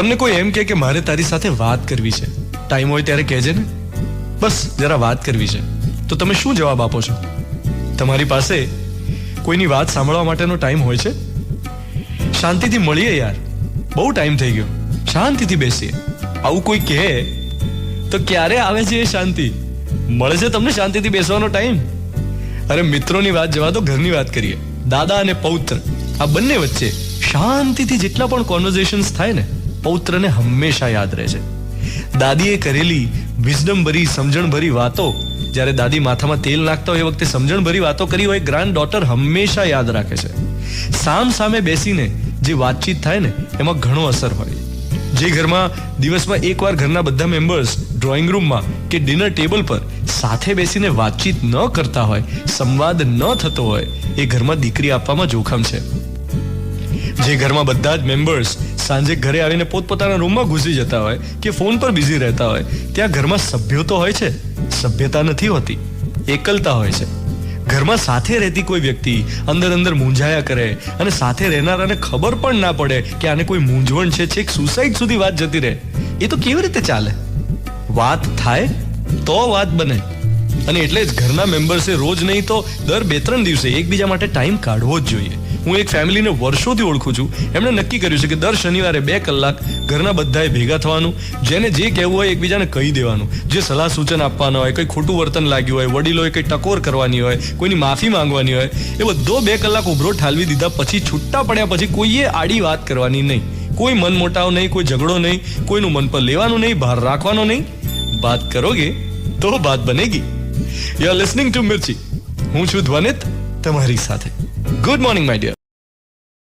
તમને કોઈ એમ કે મારે તારી સાથે વાત કરવી છે? ટાઈમ હોય ત્યારે કહેજે ને. બસ, જરા વાત કરવી છે. તો તમે શું જવાબ આપો છો? તમારી પાસે કોઈની વાત સાંભળવા માટેનો ટાઈમ હોય છે? શાંતિથી મળીએ યાર. બહુ ટાઈમ થઈ ગયો. શાંતિથી બેસીએ. આવું કોઈ કહે તો ક્યારે આવે છે એ શાંતિ? મળે છે તમને શાંતિથી બેસવાનો ટાઈમ અરે મિત્રોની વાત જવા તો ઘરની વાત કરીએ. દાદા અને પૌત્ર, આ બંને વચ્ચે શાંતિથી જેટલા પણ કોન્વર્ઝેશન્સ થાય ને પૌત્રને હંમેશા યાદ રહે છે. દાદીએ કરેલી વિઝડમ ભરી સમજણ ભરી વાતો, જ્યારે દાદી માથામાં તેલ નાખતા હોય એ વખતે સમજણ ભરી વાતો કરી હોય ગ્રાન્ડ ડોટર હંમેશા યાદ રાખે છે. સામ સામે બેસીને જે વાતચીત થાય ને, એમાં ઘણો અસર હોય. જે ઘરમાં દિવસમાં એકવાર ઘરના બધા મેમ્બર્સ ડ્રોઈંગ રૂમમાં કે ડિનર ટેબલ પર સાથે બેસીને વાતચીત ન કરતા હોય, સંવાદ ન થતો હોય, એ ઘરમાં દીકરી આપવામાં જોખમ છે. જે ઘરમાં બધા જ મેમ્બર્સ સાંજે ઘરે આવીને પોતપોતાના રૂમમાં ઘૂસી જતા હોય કે ફોન પર બિઝી રહેતા હોય, ત્યાં ઘરમાં સભ્યો તો હોય છે. સભ્યતા નથી હોતી. એકલતા હોય છે. ઘરમાં સાથે રહેતી કોઈ વ્યક્તિ અંદર અંદર મૂંઝાયા કરે અને સાથે રહેનારાને ખબર પણ ના પડે કે આને કોઈ મૂંઝવણ છે, છેક સુસાઇડ સુધી વાત જતી રહે. એ તો કેવી રીતે ચાલે? વાત થાય તો વાત બને. અને એટલે જ ઘરના મેમ્બર્સે રોજ નહીં તો દર બે ત્રણ દિવસે એકબીજા માટે ટાઈમ કાઢવો જ જોઈએ. હું એક ફેમિલીને વર્ષોથી ઓળખું છું. એમણે નક્કી કર્યું છે કે દર શનિવારે બે કલાક ઘરના બધાએ ભેગા થવાનું, જેને જે કહેવું હોય એકબીજાને કહી દેવાનું. જે સલાહ સૂચન આપવાના હોય, કંઈ ખોટું વર્તન લાગ્યું હોય, વડીલોએ કંઈ ટકોર કરવાની હોય, કોઈની માફી માંગવાની હોય, એ બધો બે કલાક ઉભરો ઠાલવી દીધા પછી છૂટા પડ્યા પછી કોઈએ આડી વાત કરવાની નહીં. કોઈ મન મોટાવ નહીં, કોઈ ઝઘડો નહીં, કોઈનું મન પર લેવાનું નહીં બહાર રાખવાનો નહીં. બાત કરોગે તો બાત બનેગી. You are listening to Mirchi હું છું ધ્વનિત. તમારી સાથે. Good morning my dear